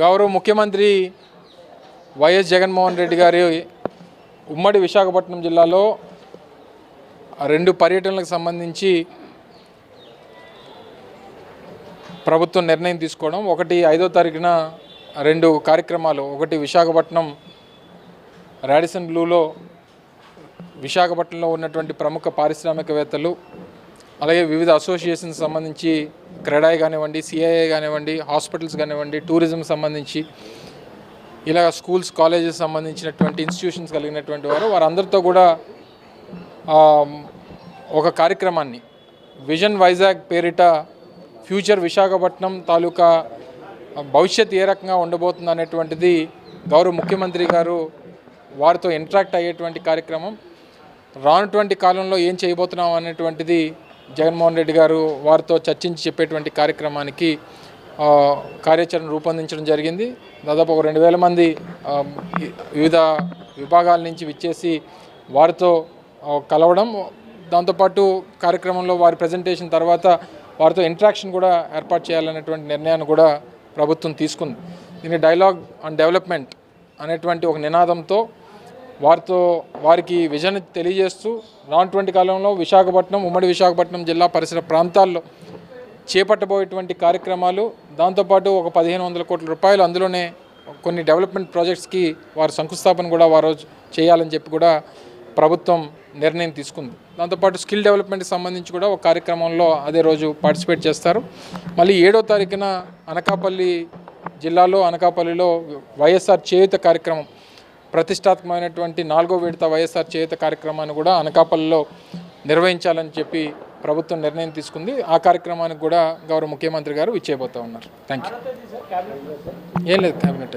గౌరవ ముఖ్యమంత్రి వైఎస్ జగన్మోహన్ రెడ్డి గారి ఉమ్మడి విశాఖపట్నం జిల్లాలో రెండు పర్యటనలకు సంబంధించి ప్రభుత్వం నిర్ణయం తీసుకోవడం ఒకటి ఐదో తారీఖున రెండు కార్యక్రమాలు ఒకటి విశాఖపట్నం రాడిసన్ బ్లూలో విశాఖపట్నంలో ఉన్నటువంటి ప్రముఖ పారిశ్రామికవేత్తలు అలాగే వివిధ అసోసియేషన్స్ సంబంధించి క్రెడాయ్ కానివ్వండి సిఐఏ కానివ్వండి హాస్పిటల్స్ కానివ్వండి టూరిజం సంబంధించి ఇలా స్కూల్స్ కాలేజెస్ సంబంధించినటువంటి ఇన్స్టిట్యూషన్స్ కలిగినటువంటి వారు వారందరితో కూడా ఒక కార్యక్రమాన్ని విజన్ వైజాగ్ పేరిట ఫ్యూచర్ విశాఖపట్నం తాలూకా భవిష్యత్ ఏ రకంగా ఉండబోతుంది అనేటువంటిది గౌరవ ముఖ్యమంత్రి గారు వారితో ఇంటరాక్ట్ అయ్యేటువంటి కార్యక్రమం. రానటువంటి కాలంలో ఏం చేయబోతున్నాం అనేటువంటిది జగన్మోహన్ రెడ్డి గారు వారితో చర్చించి చెప్పేటువంటి కార్యక్రమానికి కార్యాచరణ రూపొందించడం జరిగింది. దాదాపు ఒక రెండు వేల మంది వివిధ విభాగాల నుంచి విచ్చేసి వారితో కలవడం. దాంతోపాటు కార్యక్రమంలో వారి ప్రజెంటేషన్ తర్వాత వారితో ఇంటరాక్షన్ కూడా ఏర్పాటు చేయాలనేటువంటి నిర్ణయాన్ని కూడా ప్రభుత్వం తీసుకుంది. దీని డైలాగ్ అండ్ డెవలప్మెంట్ అనేటువంటి ఒక నినాదంతో వారితో వారికి విజన్ తెలియజేస్తూ రానటువంటి కాలంలో విశాఖపట్నం ఉమ్మడి విశాఖపట్నం జిల్లా పరిసర ప్రాంతాల్లో చేపట్టబోయేటువంటి కార్యక్రమాలు దాంతోపాటు ఒక పదిహేను వందల కోట్ల రూపాయలు అందులోనే కొన్ని డెవలప్మెంట్ ప్రాజెక్ట్స్కి వారు శంకుస్థాపన కూడా వారు చేయాలని చెప్పి కూడా ప్రభుత్వం నిర్ణయం తీసుకుంది. దాంతోపాటు స్కిల్ డెవలప్మెంట్కి సంబంధించి కూడా ఒక కార్యక్రమంలో అదే రోజు పార్టిసిపేట్ చేస్తారు. మళ్ళీ ఏడో తారీఖున అనకాపల్లి జిల్లాలో అనకాపల్లిలో వైఎస్ఆర్ చేయుత కార్యక్రమం ప్రతిష్టాత్మకమైనటువంటి నాలుగో విడత వైఎస్ఆర్ చేయుత కార్యక్రమాన్ని కూడా అనకాపల్లిలో నిర్వహించాలని చెప్పి ప్రభుత్వం నిర్ణయం తీసుకుంది. ఆ కార్యక్రమానికి కూడా గౌరవ ముఖ్యమంత్రి గారు ఇచ్చేయబోతా ఉన్నారు. థ్యాంక్ యూ ఏం లేదు క్యాబినెట్